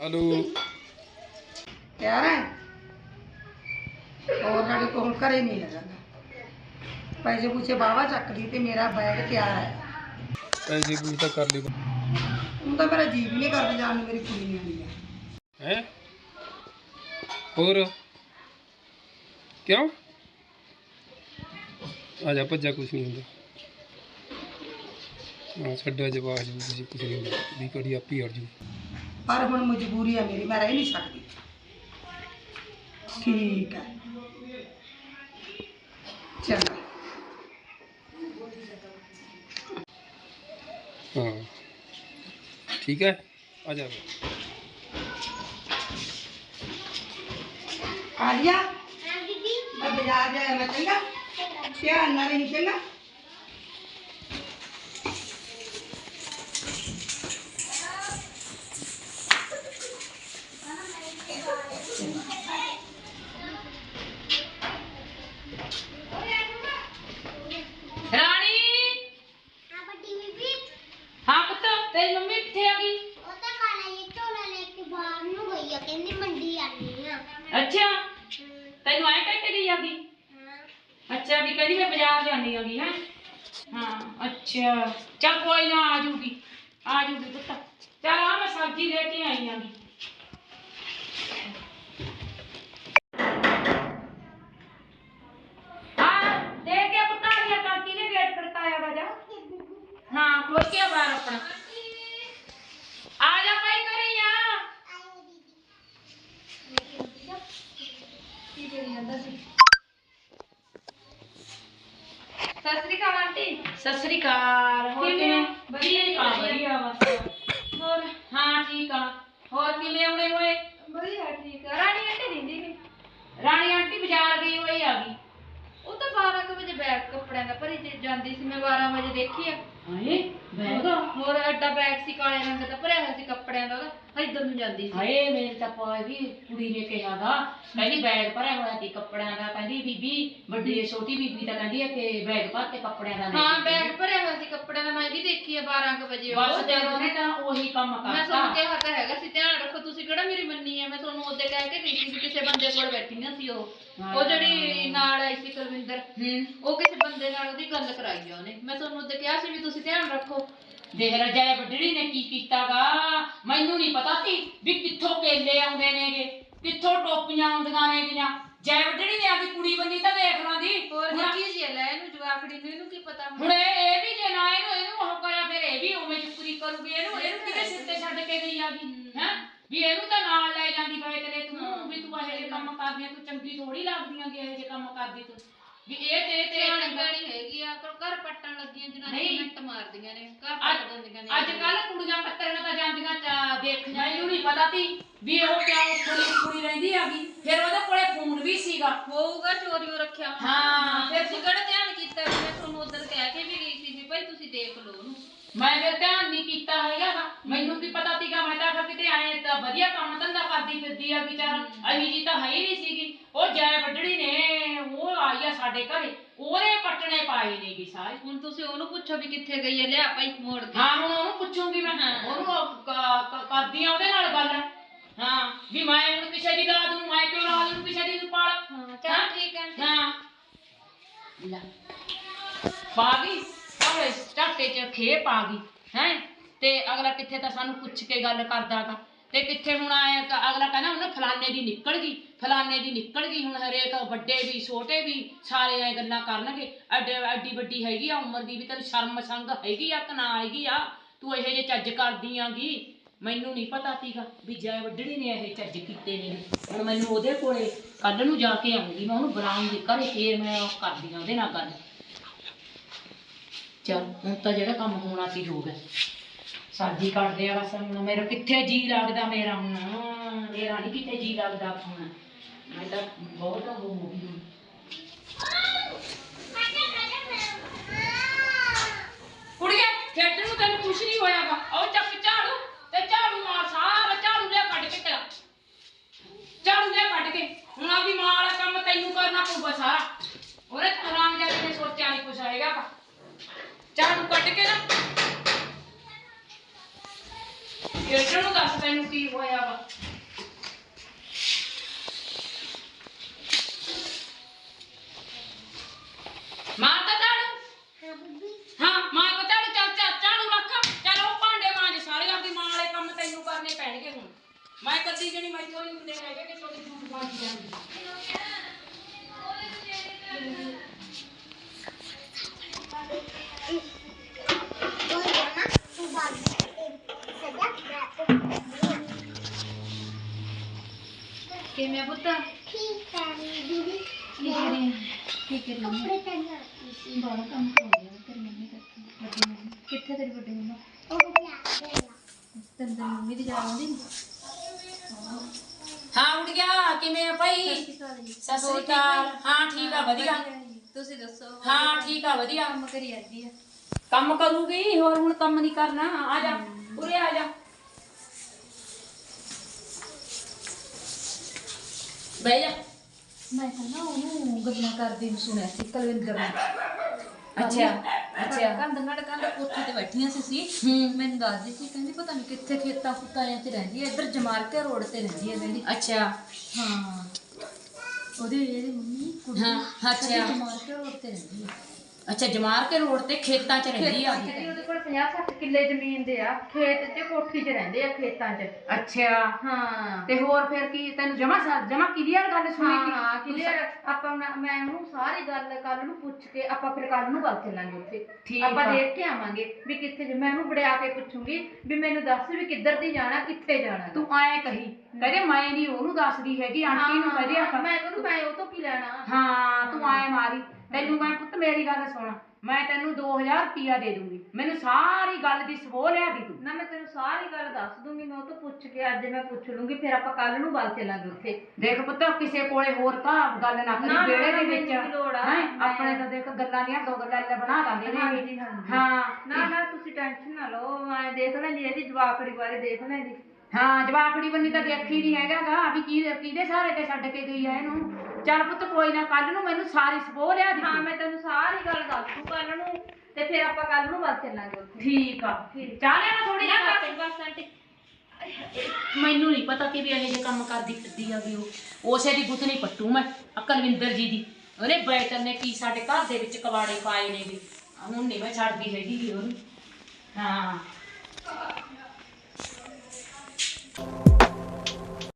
Hello. ਤਿਆਰ ਹੈ ਹੋਰ ਸਾਡੇ ਕੋਲ ਘਰੇ ਨਹੀਂ ਲੱਗਦਾ ਪੈਸੇ ਪੁੱਛੇ ਬਾਵਾ ਚੱਕ ਲਈ ਤੇ ਮੇਰਾ ਬੈਗ ਤਿਆਰ ਹੈ। ਪੈਸੇ ਕੋਈ ਤਾਂ ਕਰ ਲਈ। ਹੁਣ ਤਾਂ ਮੇਰਾ ਜੀਵ ਨਹੀਂ ਕਰਦਾ ਜਾਣ ਨੂੰ ਮੇਰੀ ਕੁੜੀ ਨਹੀਂ। ਆਉਂਦੀ ਹੈ ਕਿਉਂ? ਆ ਜਾ ਭੱਜਾ ਕੁਛ ਨਹੀਂ ਹੁੰਦਾ। ਹਾਂ ਛੱਡਿਆ ਜਵਾਬ ਜੀ ਕੁਛ ਕੁਛ ਨਹੀਂ ਹੁੰਦਾ। ਵੀ ਕੜੀ ਆਪੀ ਹਟ ਜੂ। ਪਰ ਹੁਣ ਮਜਬੂਰੀ ਹੈ ਮੇਰੀ ਮੈਂ ਰਹਿ ਨਹੀਂ ਸਕਦੀ। ਠੀਕ ਹੈ ਚੰਗਾ। ਹਾਂ। ਠੀਕ ਹੈ ਆ ਜਾ। ਆ ਲਿਆ ਮੈਂ ਬਾਜ਼ਾਰ ਜਾਇਆ ਮੈਂ ਚੰਗਾ? ਧਿਆਨ ਨਾਲ ਹੀ ਚੰਗਾ ਰਾਣੀ ਹਾਂ ਪੁੱਤ ਤੇਰੀ ਮੰਮੀ ਕਿੱਥੇ ਆ ਗਈ? ਅੱਛਾ ਤੈਨੂੰ ਐ ਕਹਿ ਕੇ ਗਈ ਆ ਗਈ? ਅੱਛਾ ਵੀ ਕਹਿੰਦੀ ਮੈਂ ਬਾਜ਼ਾਰ ਜਾਣੀ ਆ ਗਈ ਹੈ? ਹਾਂ ਅੱਛਾ। ਚੱਲ ਕੋਈ ਨਾ ਆ ਜੂਗੀ। ਆ ਜੂਗੀ ਪੁੱਤ। ਚੱਲ ਆ ਮੈਂ ਸਬਜ਼ੀ ਲੈ ਕੇ ਆਈ ਆਂ। ਹਾਂ ਦੇ ਕੇ ਪੁੱਤ ਆ ਗਿਆ ਕਾਕੀ ਨੇ ਗੇਟ ਖੜਕਾਇਆ ਵਾ ਜਾ। ਹਾਂ ਖੋਲ ਕੇ ਆ ਬਾਹਰ ਆਪਣਾ ਆ ਜਾ ਭਾਈ ਕਰੀ ਆ ਸਤਿ ਸ੍ਰੀ ਅਕਾਲ ਆਂਟੀ। ਸਤਿ ਸ੍ਰੀ ਅਕਾਲ ਹੋਰ ਕਿਵੇਂ? ਕਿਵੇਂ? ਵਧੀਆ ਜੀ, ਠੀਕ ਆ, ਵਧੀਆ। ਵਧੀਆ ਬਸ। ਹੋਰ? ਹਾਂ ਠੀਕ ਆ। ਹੋਰ ਕਿਵੇਂ ਆਉਣੇ ਹੋਏ? ਵਧੀਆ ਠੀਕ ਆ। ਰਾਣੀ ਆਂਟੀ ਦਿੰਦੀ ਨਹੀਂ। ਰਾਣੀ ਆਂਟੀ ਬਾਜ਼ਾਰ ਗਈ ਹੋਈ ਆ ਗਈ। ਉਹ ਤਾਂ 12 ਕੁ ਵਜੇ ਬੈਗ ਕੱਪੜਿਆਂ ਦਾ ਭਰੀ ਜਾਂਦੀ ਸੀ ਮੈਂ 12 ਵਜੇ ਦੇਖੀ ਆ। ਹਾਏ ਬੈਗ ਹੋਰ ਐਡਾ ਬੈਗ ਸੀ ਕਾਲੇ ਰੰਗ ਦਾ ਭਰਿਆ ਹੋਇਆ ਸੀ ਕੱਪੜਿਆਂ ਦਾ ਉਹਦਾ। ਇੱਧਰ ਨੂੰ ਜਾਂਦੀ ਸੀ। ਹਾਏ ਮੇਰੇ ਤਾਂ ਪਾਏ ਵੀ ਕੁੜੀ ਨੇ ਕਿਹਾ ਦਾ ਕਹਿੰਦੀ ਬੈਗ ਭਰਿਆ ਹੋਇਆ ਸੀ ਕੱਪੜਿਆਂ ਦਾ। ਕਹਿੰਦੀ ਬੀਬੀ ਵੱਡੀ ਛੋਟੀ ਬੀਬੀ ਤਾਂ ਕਹਿੰਦੀ ਕਿ ਬੈਗ ਭਰ ਕੇ ਕੱਪੜਿਆਂ ਦਾ ਲੈ ਹਾਂ ਕੇ ਬੈਗ ਭਰਿਆ ਹੋਇਆ ਸੀ ਕੱਪੜਿਆਂ ਦਾ ਮੈਂ ਵੀ ਦੇਖੀ ਆ 12 ਕੁ ਵਜੇ ਬਸ ਜਦੋਂ ਨੇ ਤਾਂ ਉਹੀ ਕੰਮ ਮੈਂ ਕਰਤਾ। ਤੁਹਾਨੂੰ ਕਿਹਾ ਤਾਂ ਹੈਗਾ ਸੀ ਧਿਆਨ ਰੱਖੋ ਤੁਸੀਂ ਕਿਹੜਾ ਮੇਰੀ ਮੰਨੀ ਆ? ਮੈਂ ਤੁਹਾਨੂੰ ਉਹਦੇ ਕਹਿ ਕੇ ਗਈ ਸੀ ਵੀ ਕਿਸੇ ਬੰਦੇ ਕੋਲ ਬੈਠੀ ਨਾ ਸੀ ਉਹ। ਉਹ ਜਿਹੜੀ ਨਾਲ ਆਈ ਸੀ ਕੁਲਵਿੰਦਰ ਹੂੰ। ਉਹ ਕਿਸੇ ਬੰਦੇ ਨਾਲ ਉਹਦੀ ਗੱਲ ਕਰਾਈ ਆ ਉਹਨੇ। ਮੈਂ ਤੁਹਾਨੂੰ ਉਹਦੇ ਕਿਹਾ ਸੀ ਵੀ ਤੁਸੀਂ ਧਿਆਨ ਰੱਖੋ। ਦੇਖ ਲੈ ਜੈ ਵੱਡੜੀ ਨੇ ਕੀ ਕੀਤਾਗਾ? ਮੈਨੂੰ ਨਹੀਂ ਪਤਾ ਸੀ ਵੀ ਕਿੱਥੋਂ ਕੇਲੇ ਆਉਂਦੇ ਨੇਗੇ ਕਿੱਥੋਂ ਟੋਪੀਆਂ ਆਉਂਦੀਆਂ ਨੇਗੀਆਂ। ਜੈ ਵੱਡੜੀ ਨੇ ਆਪਦੀ ਕੁੜੀ ਬੰਨੀ ਤਾਂ ਦੇਖ ਲਾਂ ਦੀ। ਹੋਰ ਹੁਣ- ਕੀ ਸੀ ਲੈ ਇਹਨੂੰ ਜਵਾਕੜੀ ਨੂੰ ਇਹਨੂੰ ਕੀ ਪਤਾ ਹੁਣ? ਹੁਣ ਇਹ ਇਹ ਵੀ ਜੇ ਨਾ ਇਹਨੂੰ ਇਹਨੂੰ ਉਹ ਕਰਿਆ ਫਿਰ ਇਹ ਵੀ ਉਵੇਂ ਚੁੱਕਰੀ ਕਰੂਗੀ ਇਹਨੂੰ ਇਹਨੂੰ ਕਿਹਦੇ ਸਿਰ ਤੇ ਆਗੀ ਹੈ? ਵੀ ਇਹਨੂੰ ਤਾਂ ਨਾਲ ਲੈ ਜਾਂਦੀ ਬਏ ਤੇਰੇ ਤੂੰ ਵੀ ਤੂੰ ਇਹੋ ਜਿਹੇ ਕੰਮ ਕਰਦੀ ਆ ਤੂੰ ਚੰਗੀ ਥੋੜੀ ਲੱਗਦੀਆਂ ਕਿ ਇਹੋ ਜਿਹੇ ਕੰਮ ਕਰਦੀ ਤੂੰ। ਵੀ ਇਹ ਤੇ ਤੇ ਸਿਆਣੀ ਚੰਗਾ ਹੈਗੀ ਆ ਘਰ ਘਰ ਪੱਟਣ ਲੱਗੀਆਂ ਜਨਾਨੀਆਂ ਨਹੀਂ। ਮਿੰਟ ਮਾਰਦੀਆਂ ਨੇ ਘਰ ਪੱਟ ਦਿੰਦੀਆਂ ਨੇ। ਅੱਜ ਕੱਲ ਕੁੜੀਆਂ ਪੱਤਰੀਆਂ ਤਾਂ ਜਾਂਦੀਆਂ ਚਾ- ਦੇਖੀਆਂ ਇਹਨੂੰ ਨਹੀਂ ਪਤਾ ਸੀ ਵੀ ਉਹ ਕਿਉਂ ਕੁੜੀ ਕੁੜੀ ਰਹਿੰਦੀ ਆਗੀ ਫਿਰ ਉਹਦੇ ਕੋਲੇ ਫੋਨ ਵੀ ਸੀਗਾ। ਹੋਊਗਾ ਚੋਰੀਓ ਰੱਖਿਆ। ਹੋਣਾ। ਹਾਂ, ਫਿਰ ਤੁਸੀਂ ਕਿਹੜਾ ਧਿਆਨ ਕੀਤਾ ਵੀ ਮੈਂ ਤੁਹਾਨੂੰ ਉਧਰ ਕਹਿ ਕੇ ਵੀ ਗਈ ਸੀ ਵੀ ਭਾਈ ਤੁਸੀਂ ਦੇਖ ਲਓ ਉਹਨੂੰ। ਮੈਂ ਫਿਰ ਧਿਆਨ ਨਹੀਂ ਕੀਤਾ ਹੈਗਾ ਗਾ। ਮੈਨੂੰ ਕੀ ਪਤਾ ਸੀਗਾ ਮੈਂ ਤਾਂ ਆਖਿਆ ਕਿਤੇ ਆਏ ਤਾਂ ਵਧੀਆ ਕੰਮ ਧੰਦਾ ਕਰਦੀ ਫਿਰਦੀ ਆ ਵਿਚਾਰਾ। ਅਹੀ ਜੀ ਤਾਂ ਹੈ ਹੀ ਨਹੀਂ ਸੀਗੀ। ਉਹ ਜੈ ਵੱਡੜੀ ਨੇ ਉਹ ਆਈ ਆ ਸਾਡੇ ਘਰੇ। ਉਹਨੇ ਪੱਟਣੇ ਪਾਏ ਨੇਗੇ ਸਾਰੇ। ਹੁਣ ਤੁਸੀਂ ਉਹਨੂੰ ਪੁੱਛੋ ਵੀ ਕਿੱਥੇ ਗਈ ਹੈ ਲਿਆ ਭਾਈ ਮੋੜ ਕੇ। ਹਾਂ ਹੁਣ ਉਹਨੂੰ ਪੁੱਛੂੰਗੀ ਮੈਂ। ਉਹਨੂੰ ਉਹ ਕ- ਕ- ਕਰਦੀ ਆ ਉਹਦੇ ਨਾਲ ਗੱਲ। ਹਾਂ ਵੀ ਮੈਂ ਹੁਣ ਕਿਸੇ ਦੀ ਲਾਦ ਨੂੰ ਮੈਂ ਕਿਉਂ ਲਾਦ ਨੂੰ ਕਿਸੇ ਦੀ ਨੂੰ ਪਾਲ? ਹਾਂ ਚਲ ਠੀਕ ਹੈ। ਹਾਂ। ਲੈ। ਪਾ ਗਈ ਭਾਵੇਂ ਚ ਖੇ ਪਾ ਗਈ, ਹੈ? ਤੇ ਅਗਲਾ ਕਿੱਥੇ ਤਾਂ ਸਾਨੂੰ ਪੁੱਛ ਕੇ ਗੱਲ ਕਰਦਾਗਾ ਤੇ ਕਿੱਥੇ ਹੁਣ ਆਇਆ ਅਗਲਾ ਕਹਿੰਦਾ ਉਹਨੇ ਫਲਾਣੇ ਦੀ ਨਿਕਲ ਗਈ, ਫਲਾਣੇ ਦੀ ਨਿਕਲ ਗਈ, ਹੁਣ ਹਰੇਕ ਵੱਡੇ ਵੀ, ਛੋਟੇ ਵੀ, ਸਾਰੇ ਐ ਗੱਲਾਂ ਕਰਨਗੇ। ਐਡੇ, ਐਡੀ ਵੱਡੀ ਹੈਗੀ ਆ ਉਮਰ ਦੀ ਵੀ, ਤੈਨੂੰ ਸ਼ਰਮ ਸੰਗ ਹੈਗੀ ਆ ਕਿ ਨਾ ਹੈਗੀ ਆ? ਤੂੰ ਇਹੋ ਜਿਹੇ ਚੱਜ ਕਰਦੀ ਆਂਗੀ ਮੈਨੂੰ ਨਹੀਂ ਪਤਾ ਸੀਗਾ ਵੀ ਜੈ ਵੱਡੜੀ ਨੇ ਇਹ ਚੱਜ ਕੀਤੇ ਨੇ। ਹੁਣ ਮੈਨੂੰ ਉਹਦੇ ਕੋਲੇ ਕੱਲ ਨੂੰ ਜਾ ਕੇ ਆਉਂਗੀ ਮੈਂ ਉਹਨੂੰ ਬੁਲਾਉਂਗੀ, ਘਰੇ ਫੇਰ ਮੈਂ ਉਹ ਕਰਦੀ ਆ ਉਹਦੇ ਨਾਲ ਗੱਲ। ਚਲ, ਹੁਣ ਤਾਂ ਜਿਹੜਾ ਕੰਮ ਹੋਣਾ ਸੀ ਹੋ। ਗਿਆ ਸਾਡੀ ਕੱਢਦੇ ਆ ਬਸ ਹੁਣ, ਮੇਰਾ ਕਿੱਥੇ ਜੀ ਲੱਗਦਾ ਮੇਰਾ ਹੁਣ? ਮੇਰਾ ਨਹੀਂ ਕਿਤੇ ਜੀ ਲੱਗਦਾ ਹੁਣ। ਮੈਂ ਤਾਂ ਬਹੁਤ ਹੋ ਗਈ ਝਾੜੂ ਕੀ ਹੋਇਆ ਵਾ? ਮਾਰ ਤਾਂ ਝਾੜੂ। ਹਾਂ, ਮਾਰ ਤਾਂ ਝਾੜੂ। ਚੱਲ ਚੱਲ, ਝਾੜੂ ਰੱਖ। ਚੱਲ, ਉਹ ਭਾਂਡੇ ਮਾਂਜ। ਸਾਰੇ ਆਪਦੀ ਮਾਂ ਵਾਲੇ ਕੰਮ ਤੈਨੂੰ ਕਰਨੇ ਪੈਣਗੇ ਹੁਣ। ਮੈਂ ਕੱਦੀ ਜਣੀ ਮੈਂ ਕੋਈ ਹੁੰਦੇ ਹੈਗੇ ਕਿ ਤੁਹਾਡੀ ਝੂਠ ਮਾਰੀ ਜਾਂਦੀ ਕਿਵੇਂ ਪੁੱਤ ਕੀ ਕਰੀ ਕੀ ਕਰੀ ਬੜਾ ਕੰਮ ਕਰ ਰਿਹਾ ਤੇਰੀ ਮੰਮੀ ਕਰਕੇ ਵੱਡੀ ਮੰਮੀ ਕਿੱਥੇ ਤੇਰੀ ਵੱਡੀ ਮੰਮੀ ਤੇਰੀ ਤੇਰੀ ਮੰਮੀ ਦੀ ਯਾਦ ਆਉਂਦੀ ਨੀ? ਹਾਂ ਉੜ ਗਿਆ ਕਿਵੇਂ ਆ ਭਾਈ ਸਤਿ ਸ੍ਰੀ ਅਕਾਲ ਹਾਂ ਠੀਕ ਆ ਵਧੀਆ ਤੁਸੀਂ ਦੱਸੋ ਹਾਂ ਠੀਕ ਆ ਵਧੀਆ ਕੰਮ ਕਰੀ ਜਾਂਦੀ ਆ ਕੰਮ ਕਰੂਗੀ ਹੋਰ ਹੁਣ ਕੰਮ ਨਹੀਂ ਕਰਨਾ ਆ ਜਾ ਉਰੇ ਆ ਜਾ ਬਹਿ ਜਾ। ਮੈਂ ਤਾਂ ਨਾ ਉਹਨੂੰ ਗੱਲਾਂ ਕਰਦੀ ਨੂੰ ਸੁਣਿਆ ਸੀ ਕਲਵਿੰਦਰ ਨੂੰ। ਅੱਛਾ ਅੱਛਾ। ਕੰਧ ਨਾਲ ਕੰਧ ਕੋਠੇ ਤੇ ਬੈਠੀਆਂ ਸੀ ਸੀ ਹੂੰ। ਮੈਨੂੰ ਦੱਸਦੀ ਸੀ ਕਹਿੰਦੀ ਪਤਾ ਨਹੀਂ ਕਿੱਥੇ ਖੇਤਾਂ ਖੁੱਤਾਂ ਚ ਰਹਿੰਦੀ ਹੈ ਇੱਧਰ ਜਮਾਰ ਕੇ ਰੋਡ ਤੇ ਰਹਿੰਦੀ ਹੈ ਕਹਿੰਦੀ ਅੱਛਾ। ਹਾਂ। ਉਹਦੀ ਇਹਦੀ ਮੰਮੀ ਕੁੜੀ ਹਾਂ, ਅੱਛਾ। ਜਮਾਰ ਕੇ ਰੋਡ ਤੇ ਰਹਿੰਦੀ ਹੈ ਅੱਛਾ ਜਮਾਰ ਕੇ ਰੋਡ ਤੇ ਖੇਤਾਂ 'ਚ ਰਹਿੰਦੀ ਆ ਕਹਿੰਦੀ ਉਹਦੇ ਕੋਲ 50 60 ਕਿੱਲੇ ਜ਼ਮੀਨ ਦੇ ਆ। ਖੇਤ 'ਚ ਕੋਠੀ 'ਚ ਰਹਿੰਦੇ ਆ ਖੇਤਾਂ 'ਚ। ਅੱਛਾ। ਹਾਂ। ਤੇ ਹੋਰ ਫਿਰ ਕੀ ਤੈਨੂੰ ਜਮਾ ਜਮਾ ਕਲੀਅਰ ਗੱਲ ਸੁਣੀ ਹਾਂ ਸੀ ਹਾਂ ਕਲੀਅਰ ਆਪਾਂ ਨਾ- ਮੈਂ ਉਹਨੂੰ ਸਾਰੀ ਗੱਲ ਕੱਲ ਨੂੰ ਪੁੱਛ ਕੇ ਆਪਾਂ ਫਿਰ ਕੱਲ ਨੂੰ ਗੱਲ ਚੱਲਾਂਗੇ ਉੱਥੇ। ਠੀਕ ਆਪਾਂ ਆ। ਦੇਖ ਕੇ ਆਵਾਂਗੇ ਵੀ ਕਿੱਥੇ ਜੇ। ਮੈਂ ਉਹਨੂੰ ਵੜਿਆ ਕੇ ਪੁੱਛੂੰਗੀ ਵੀ ਮੈਨੂੰ ਦੱਸ ਵੀ ਕਿੱਧਰ ਦੀ ਜਾਣਾ ਕਿੱਥੇ ਜਾਣਾ ਤੂੰ ਐ ਕਹੀ। ਕਹਿੰਦੇ ਮੈਂ ਨਹੀਂ ਉਹਨੂੰ ਦੱਸਦੀ ਹੈਗੀ ਆਂਟੀ ਨੂੰ ਕਹਦੇ ਹਾਂ, ਮੈਂ ਉਹਨੂੰ ਮੈਂ ਉਹ ਤੋਂ ਕੀ ਲੈਣਾ? ਹਾਂ ਤੂੰ ਆਏ ਮਾਰੀ। ਤੈਨੂੰ ਮੈਂ ਪੁੱਤ ਮੇਰੀ ਗੱਲ ਸੁਣ ਮੈਂ ਤੈਨੂੰ 2000 ਰੁਪਿਆ ਦੇ ਦੂੰਗੀ। ਮੈਨੂੰ ਸਾਰੀ ਗੱਲ ਦੀ ਸਬੋ ਲਿਆ ਦੀ ਤੂੰ। ਨਾ ਮੈਂ ਤੈਨੂੰ ਸਾਰੀ ਗੱਲ ਦੱਸ ਦੂੰਗੀ ਮੈਂ ਉਹ ਤੋਂ ਪੁੱਛ ਕੇ ਅੱਜ ਮੈਂ ਪੁੱਛ ਲੂੰਗੀ ਫਿਰ ਆਪਾਂ ਕੱਲ ਨੂੰ ਗੱਲ ਚੱਲਾਂਗੇ ਉੱਥੇ। ਦੇਖ ਪੁੱਤ ਕਿਸੇ ਕੋਲੇ ਹੋਰ ਤਾਂ ਗੱਲ ਨਾ ਨਾ, ਕਰੀ ਨਾ, ਵਿਹੜੇ ਦੇ ਮੈਨੂੰ ਵਿੱਚ। ਕੀ ਲੋੜ ਆ? ਹੈਂ, ਮੈਂ- ਆਪਣੇ ਤਾਂ ਦੇਖ ਗੱਲਾਂ ਦੀਆਂ ਦੋ ਗੱਲਾਂ ਲੈ ਬਣਾ ਹਾਂਜੀ, ਨੇ ਹਾਂਜੀ। ਹਾਂ ਨਾ ਨਾ ਤੁਸੀਂ ਟੈਨਸ਼ਨ ਨਾ ਲਓ ਮੈਂ ਦੇਖ ਲੈਂਦੀ ਇਹਦੀ ਜਵਾਕੜੀ ਬਾਰੇ ਦੇਖ ਲੈਂਦੀ। ਹਾਂ ਜਵਾਕੜੀ ਬੰਨੀ ਤਾਂ ਦੇਖੀ ਨਹੀਂ ਹੈਗਾਗਾ ਵੀ ਕੀ ਕਿਹਦੇ ਸਾਰੇ ਤੇ ਛੱਡ ਕੇ ਗਈ ਆ ਇਹਨੂੰ। ਚੱਲ ਪੁੱਤ ਕੋਈ ਨਾ ਕੱਲ ਨੂੰ ਮੈਨੂੰ ਸਾਰੀ ਸਬੋ ਲਿਆ ਦੀ ਹਾਂ ਮੈਂ ਤੈਨੂੰ ਸਾਰੀ ਗੱਲ ਦੱਸ ਦੂੰ ਕੱਲ ਨੂੰ ਤੇ ਫਿਰ ਆਪਾਂ ਕੱਲ ਨੂੰ ਗੱਲ ਚੱਲਾਂਗੇ ਉੱਥੇ। ਠੀਕ ਆ। ਚਾਹ ਲੈਣਾ ਥੋੜੀ ਜਿਹੀ ਬਸ ਆਂਟੀ। ਮੈਨੂੰ ਨਹੀਂ ਪਤਾ ਕਿ ਵੀ ਇਹੋ ਜਿਹੇ ਕੰਮ ਕਰਦੀ ਫਿਰਦੀ ਆ ਵੀ ਉਹ। ਉਸੇ ਦੀ ਗੁੱਤ ਨਹੀਂ ਪੱਟੂ ਮੈਂ ਅਕਲਵਿੰਦਰ ਜੀ ਦੀ। ਉਹਨੇ ਬੈਟਰ ਨੇ ਕੀ ਸਾਡੇ ਘਰ ਦੇ ਵਿੱਚ ਕਵਾੜੇ ਪਾਏ ਨੇ ਵੀ ਹੁਣ ਨਹੀਂ ਮੈਂ ਛੱਡਦੀ ਹੈਗੀ ਉਹਨੂੰ। ਹਾਂ। Bye.